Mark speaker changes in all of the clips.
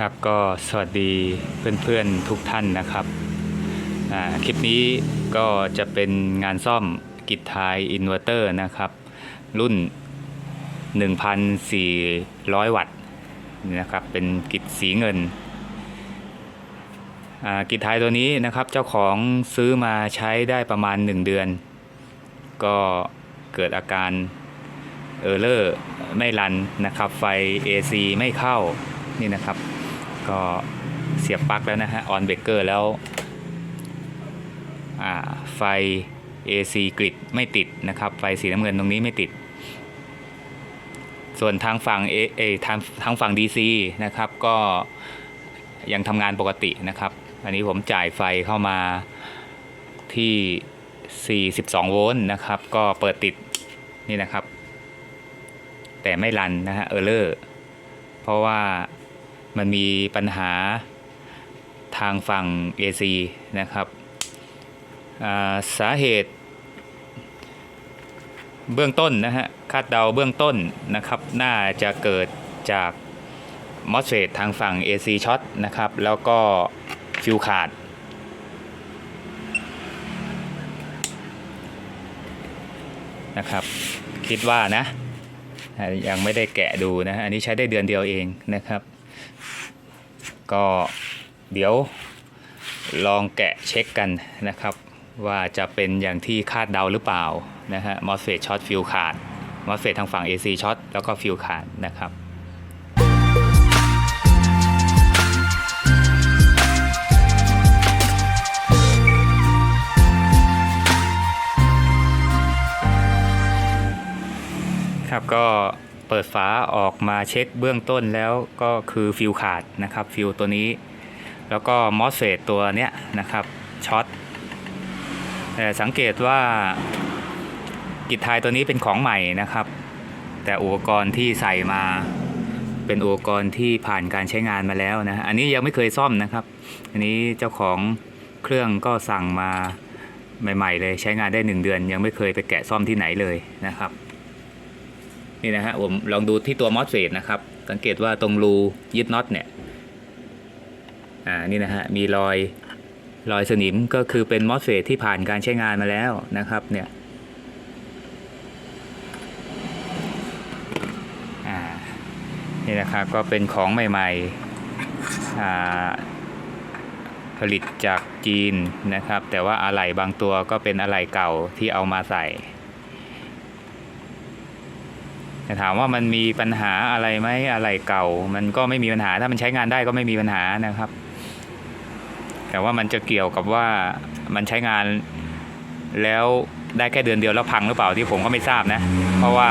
Speaker 1: ครับก็สวัสดีเพื่อนๆทุกท่านนะครับคลิปนี้ก็จะเป็นงานซ่อมกิจทายอินเวอร์เตอร์นะครับ รุ่น 1,400 วัตต์นะครับเป็นกิจสีเงินกิจทายตัวนี้นะครับเจ้าของซื้อมาใช้ได้ประมาณ 1 เดือน ก็เกิดอาการเออร์เลอร์ไม่รันนะครับ ไฟ AC ไม่เข้านี่นะครับ ก็เสียบปลั๊กแล้วนะฮะออนเบรกเกอร์แล้วไฟ AC กริดไม่ติดนะครับ ไฟสีน้ำเงินตรงนี้ไม่ติด ส่วนทางฝั่ง A เอทางทางฝั่ง DC นะครับก็ยังทำงานปกตินะครับ อันนี้ผมจ่ายไฟเข้ามาที่ 42 โวลต์นะครับ ก็เปิดติดนี่นะครับ แต่ไม่รันนะฮะเออร์เลอร์เพราะว่า มันมีปัญหาทางฝั่ง AC นะครับสาเหตุ เบื้องต้นนะฮะคาดเดาเบื้องต้นนะครับ น่าจะเกิดจากมอสเฟตทางฝั่ง AC ช็อตนะครับ แล้วก็ฟิวขาด นะครับ คิดว่านะ ยังไม่ได้แกะดูนะฮะอันนี้ใช้ได้เดือนเดียวเองนะครับ ก็เดี๋ยวลองแกะเช็คกันนะครับ ว่าจะเป็นอย่างที่คาดเดาหรือเปล่านะฮะมอสเฟตช็อตฟิวขาดมอสเฟตทางฝั่ง AC ช็อตแล้วก็ฟิวขาดนะครับครับก็ ปิดฝาออกมาเช็คเบื้องต้นแล้วก็คือฟิวขาดนะครับฟิวตัวนี้ แล้วก็มอสเฟตตัวเนี้ยนะครับช็อตแต่สังเกตว่ากิจทายตัวนี้เป็นของใหม่นะครับ แต่อุปกรณ์ที่ใส่มาเป็นอุปกรณ์ที่ผ่านการใช้งานมาแล้วนะอันนี้ยังไม่เคยซ่อมนะครับ อันนี้เจ้าของเครื่องก็สั่งมาใหม่ ๆ เลยใช้งานได้ 1 เดือน ยังไม่เคยไปแกะซ่อมที่ไหนเลยนะครับ นี่นะฮะผมลองดูที่ตัวมอสเฟตนะครับ สังเกตว่าตรงรูยึดน็อตเนี่ยอ่านี่นะฮะมีรอยรอยสนิมก็คือเป็นมอสเฟตที่ผ่านการใช้งานมาแล้วนะครับเนี่ยอ่านี่นะครับก็เป็นของใหม่ๆอ่าผลิตจากจีนนะครับ แต่ว่าอะไหล่บางตัวก็เป็นอะไหล่เก่าที่เอามาใส่ แต่ ถามว่ามันมีปัญหาอะไรไหมอะไรเก่า มันก็ไม่มีปัญหาถ้ามันใช้งานได้ก็ไม่มีปัญหานะครับ แต่ว่ามันจะเกี่ยวกับว่ามันใช้งานแล้วได้แค่เดือนเดียวแล้วพังหรือเปล่าที่ผมก็ไม่ทราบนะ เพราะว่า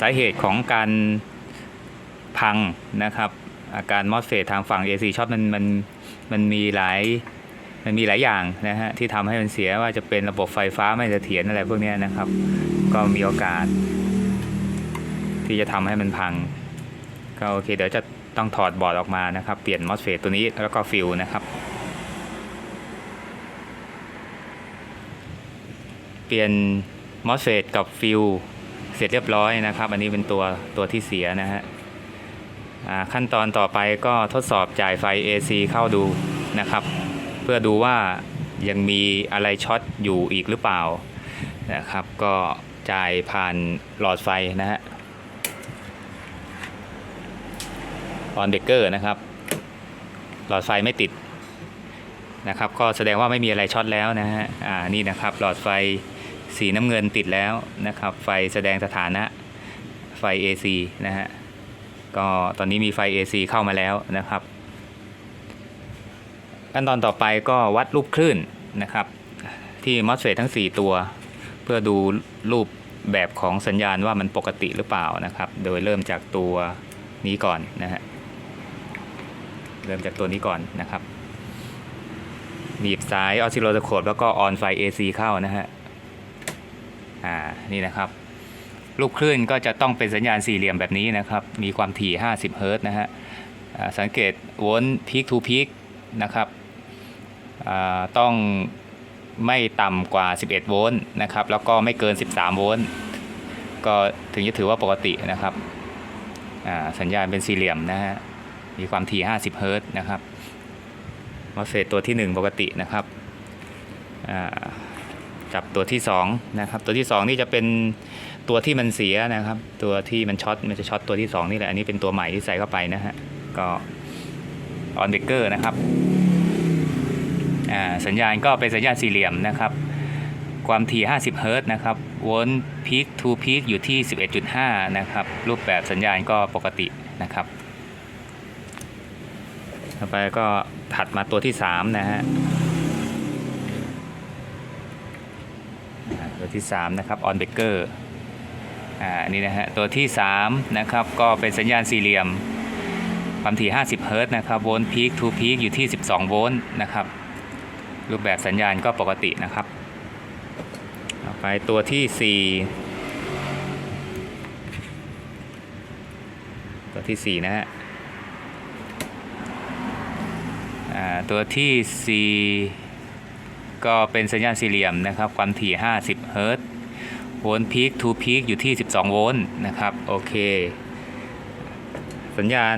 Speaker 1: สาเหตุของการพังนะครับ อาการมอสเฟตทางฝั่ง AC ช็อตมันมันมันมีหลายมันมีหลายอย่างนะฮะที่ทำให้มันเสียว่าจะเป็นระบบไฟฟ้าไม่เสถียรอะไรพวกนี้นะครับ ก็มีโอกาส ที่จะทำให้มันพัง ก็โอเค เดี๋ยวจะต้องถอดบอร์ดออกมานะครับ เปลี่ยนมอสเฟตตัวนี้แล้วก็ฟิลนะครับ เปลี่ยนมอสเฟตกับฟิลเสร็จเรียบร้อยนะครับ อันนี้เป็นตัวตัวที่เสียนะฮะขั้นตอนต่อไปก็ทดสอบจ่ายไฟ AC เข้าดูนะครับ เพื่อดูว่ายังมีอะไรช็อตอยู่อีกหรือเปล่านะครับ ก็ จ่ายผ่านหลอดไฟนะฮะออนเบเกอร์นะครับ หลอดไฟไม่ติดนะครับ ก็แสดงว่าไม่มีอะไรช็อตแล้วนะฮะอ่านี่นะครับ หลอดไฟสีน้ำเงินติดแล้วนะครับ ไฟแสดงสถานะไฟ AC นะฮะก็ตอนนี้มีไฟ AC เข้ามาแล้วนะครับขั้นตอนต่อไปก็วัดรูปคลื่นนะครับ ที่มอสเฟตทั้ง 4 ตัว เพื่อดูรูปแบบของสัญญาณว่ามันปกติหรือเปล่านะครับ โดยเริ่มจากตัวนี้ก่อนนะฮะ เริ่มจากตัวนี้ก่อนนะครับหนีบสายออซิโลสโคปแล้วก็ออนไฟ AC เข้านะฮะ อ่า นี่นะครับรูปคลื่นก็จะต้องเป็นสัญญาณสี่เหลี่ยมแบบนี้นะครับ มีความถี่ 50 เฮิร์ตนะฮะ สังเกตโวลต์พีคทูพีคนะครับอ่าต้อง ไม่ต่ำกว่า 11 โวลต์นะครับ แล้วก็ไม่เกิน 13 โวลต์ ก็ถึงจะถือว่าปกตินะครับสัญญาณเป็นสี่เหลี่ยมนะฮะ มีความถี่ 50 เฮิรตซ์นะครับมอสเฟตตัวที่ 1 ปกตินะครับจับตัวที่2นะครับ ตัวที่ 2 นี่จะเป็นตัวที่มันเสียนะครับ ตัวที่มันช็อตมันจะช็อตตัวที่ 2 นี่แหละ อันนี้เป็นตัวใหม่ที่ใส่เข้าไปนะฮะ ก็ออนเบเกอร์นะครับ สัญญาณก็เป็นสัญญาณสี่เหลี่ยมนะครับ ความถี่ 50 เฮิรตซ์นะครับโวลต์พีคทูพีคอยู่ที่ 11.5 นะครับ รูปแบบสัญญาณก็ปกตินะครับ ต่อไปก็ถัดมาตัวที่ 3 นะฮะตัวที่ 3 นะครับ on breaker อ่านนี่นะฮะตัวที่ 3 นะครับ ก็เป็นสัญญาณสี่เหลี่ยมความถี่ 50 เฮิรตซ์นะครับ โวลต์พีคทูพีคอยู่ที่ 12 โวลต์นะครับ รูปแบบสัญญาณก็ปกตินะครับไปตัวที่ 4 ตัวที่ 4 นะฮะตัวที่ 4 ก็เป็นสัญญาณสี่เหลี่ยมนะครับ ความถี่ 50 เฮิรตซ์โวลต์พีคทูพีคอยู่ที่ 12 โวลต์นะครับ โอเค สัญญาณ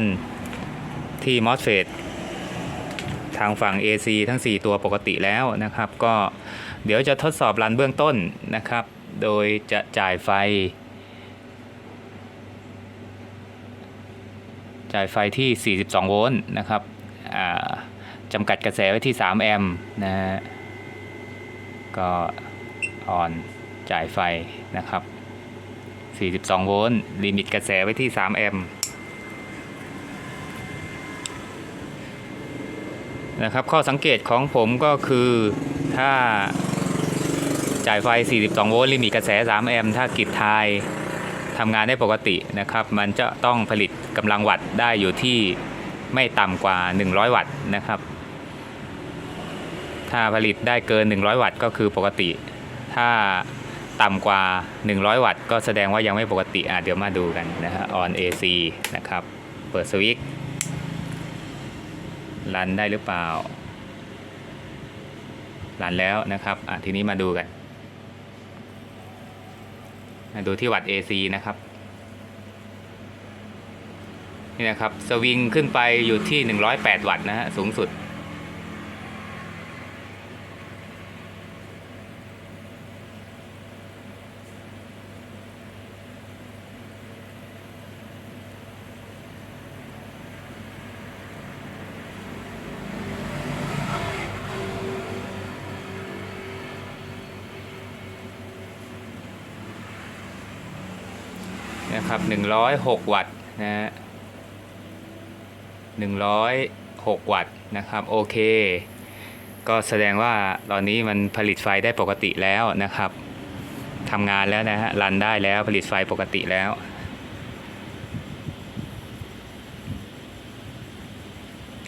Speaker 1: ที่ MOSFET ทางฝั่ง AC ทั้ง 4 ตัวปกติแล้วนะครับ ก็เดี๋ยวจะทดสอบรันเบื้องต้นนะครับ โดยจะจ่ายไฟ จ่ายไฟที่ 42 โวลต์นะครับจำกัดกระแสไว้ที่ 3 แอมป์นะฮะก็ออนจ่ายไฟนะครับ 42 โวลต์ลิมิตกระแสไว้ที่ 3 แอมป์ นะครับข้อสังเกตของผมก็คือถ้าจ่ายไฟ 42 โวลต์ลิมิตกระแส 3 แอมป์ถ้ากิดทายทำงานได้ปกตินะครับ มันจะต้องผลิตกำลังวัตต์ได้อยู่ที่ไม่ต่ำกว่า 100 วัตต์นะครับ ถ้าผลิตได้เกิน 100 วัตต์ก็คือปกติ ถ้าต่ำกว่า 100 วัตต์ก็แสดงว่ายังไม่ปกติอะเดี๋ยวมาดูกันนะฮะ on AC นะครับ เปิดสวิตช์ รันได้หรือเปล่า รันแล้วนะครับอะทีนี้มาดูกันมาดูที่วัด AC นะครับนี่นะครับ สวิงขึ้นไปอยู่ที่ 108 วัตต์นะฮะสูงสุด นะครับ 106 วัตต์นะฮะ106 วัตต์นะครับโอเค ก็แสดงว่าตอนนี้มันผลิตไฟได้ปกติแล้วนะครับทำงานแล้วนะฮะรันได้แล้วผลิตไฟปกติแล้ว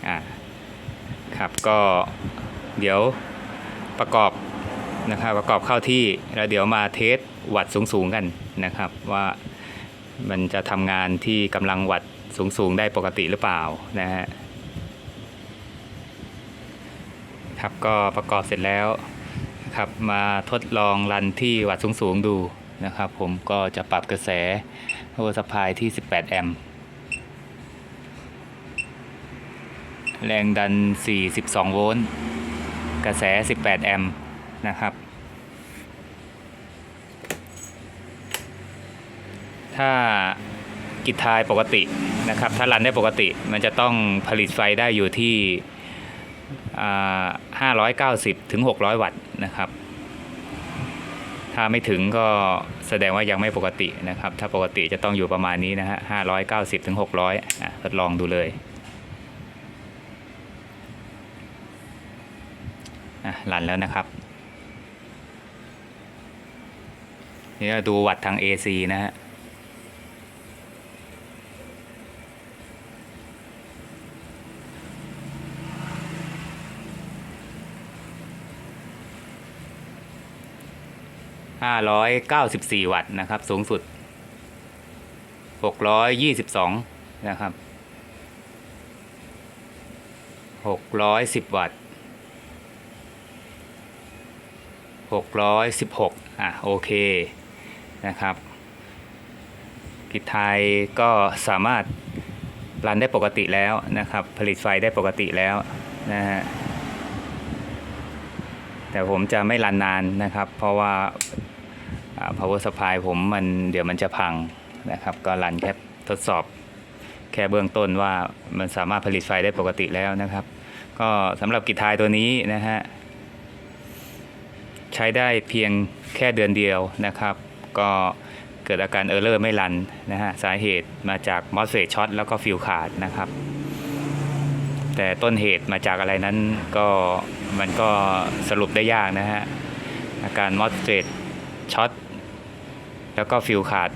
Speaker 1: อ่าครับก็เดี๋ยวประกอบนะครับประกอบเข้าที่แล้วเดี๋ยวมาเทสวัตต์สูงๆกันนะครับว่า มันจะทำงานที่กำลังวัตต์สูง ๆ ได้ปกติหรือเปล่านะฮะครับก็ประกอบเสร็จแล้วครับมาทดลองรันที่วัตต์สูง ๆ ดูนะครับ ผมก็จะปรับกระแสโวลต์สปายที่ 18 แอมป์แรงดัน 42 โวลต์ กระแส 18 แอมป์นะครับ ถ้ากิจทายปกตินะครับ ถ้ารันได้ปกติมันจะต้องผลิตไฟได้อยู่ที่ 590 ถึง 600 วัตต์นะครับ ถ้าไม่ถึงก็แสดงว่ายังไม่ปกตินะครับ ถ้าปกติจะต้องอยู่ประมาณนี้นะฮะ 590 ถึง 600ทดลองดูเลยรันแล้วนะครับนี่ดูวัตต์ทาง AC นะฮะ 594 วัตต์นะครับ สูงสุด 622 นะครับ 610 วัตต์616 อะ โอเค นะครับ กิจไทยก็สามารถรันได้ปกติแล้วนะครับ ผลิตไฟได้ปกติแล้วนะฮะแต่ผมจะไม่รันนานนะครับ เพราะว่าอ่า power supply ผมมันเดี๋ยวมันจะพังนะครับ ก็รันแค่ทดสอบแค่เบื้องต้นว่ามันสามารถผลิตไฟได้ปกติแล้วนะครับ ก็สำหรับกิจไทยตัวนี้นะฮะใช้ได้เพียงแค่เดือนเดียวนะครับ ก็เกิดอาการเออร์เลอร์ไม่รันนะฮะสาเหตุมาจากมอสเฟตช็อตแล้วก็ฟิวขาดนะครับแต่ต้นเหตุมาจากอะไรนั้นก็มันก็สรุปได้ยากนะฮะอาการมอสเฟตช็อต แล้วก็ฟิวขาด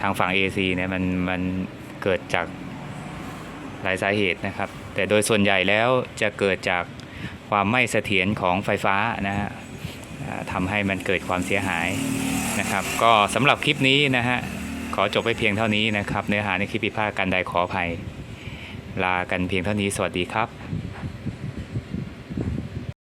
Speaker 1: ทางฝั่ง AC เนี่ยมันมันเกิดจากหลายสาเหตุนะครับ แต่โดยส่วนใหญ่แล้วจะเกิดจากความไม่เสถียรของไฟฟ้านะฮะทำให้มันเกิดความเสียหายนะครับ ก็สำหรับคลิปนี้นะฮะขอจบไปเพียงเท่านี้นะครับ เนื้อหาในคลิปผิพาดกันใดขออภัย ลากันเพียงเท่านี้สวัสดีครับ